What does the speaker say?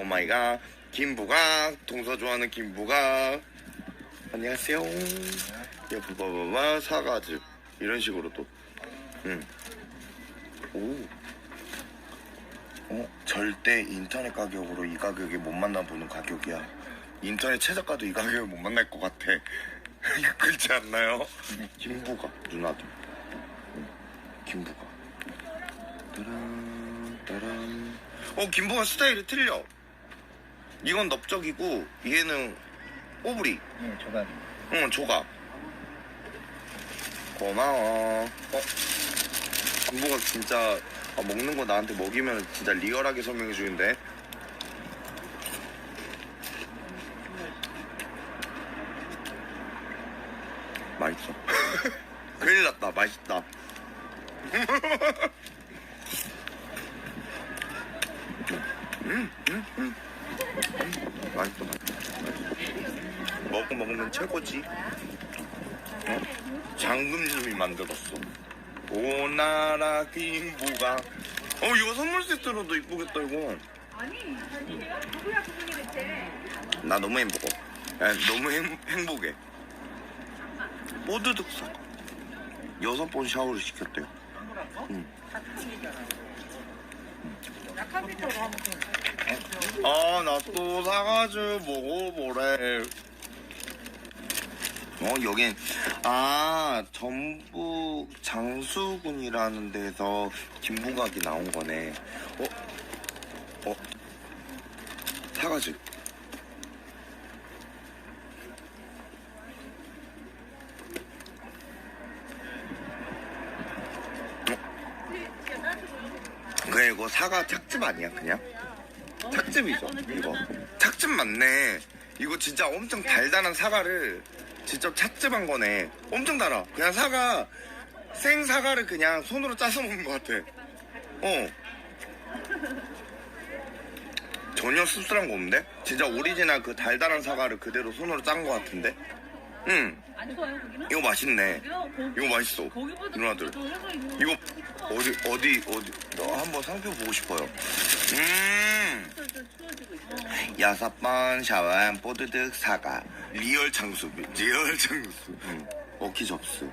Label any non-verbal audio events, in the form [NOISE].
오마이갓 김부각 동서 좋아하는 김부각 안녕하세요 야 봐봐봐봐 사과즙 이런 식으로 또 응. 오. 어, 절대 인터넷 가격으로 이 가격에 못 만나보는 가격이야. 인터넷 최저가도 이 가격에 못 만날 것 같아. [LAUGHS] 그렇지 않나요? 김부가 누나도. 응, 김부가. 따란 따란. 어 김부가 스타일이 틀려. 이건 넓적이고 얘는 꼬부리. 네, 조각. 응 조각. 고마워. 어 김부가 진짜 아, 먹는 거 나한테 먹이면 진짜 리얼하게 설명해 주는데. 맛있어. [LAUGHS] 큰일 났다. 맛있다. [LAUGHS] 음, 음, 음. 음, 맛있어, 맛있어. 맛있어. 먹고 먹으면 최고지. 어? 장금님이 만들었어. 오나라 김부가. 어, 이거 선물 세트로도 이쁘겠다, 이거. 아니, 누구야 그분이 대체? 나 너무 행복해. 야, 너무 행, 행복해. 뽀드득 사과. 여섯 번 샤워를 시켰대요. 응. 나 컴퓨터로 한번 좀. 아, 나 또 사과즙 먹어보래. 어, 여긴, 아, 전북 장수군이라는 데서 김부각이 나온 거네. 어? 어? 사과즙. 그래, 이거 사과 착즙 아니야, 그냥? 착즙이죠, 이거. 착즙 맞네. 이거 진짜 엄청 달달한 사과를 직접 착즙한 거네. 엄청 달아. 그냥 사과, 생 사과를 그냥 손으로 짜서 먹는 것 같아. 어. 전혀 씁쓸한 거 없는데? 진짜 오리지널 그 달달한 사과를 그대로 손으로 짠 것 같은데? 응. 안 좋아요, 거기는? 이거 맛있네. 이거 맛있어. 고기보다 누나들. 이거 어디, 어디, 어디. 너 한번 상표 보고 싶어요. 음. 추워지고 있어. 여섯 번 샤워한 뽀드득 사과 리얼 장수 리얼 장수 응. 어키 접수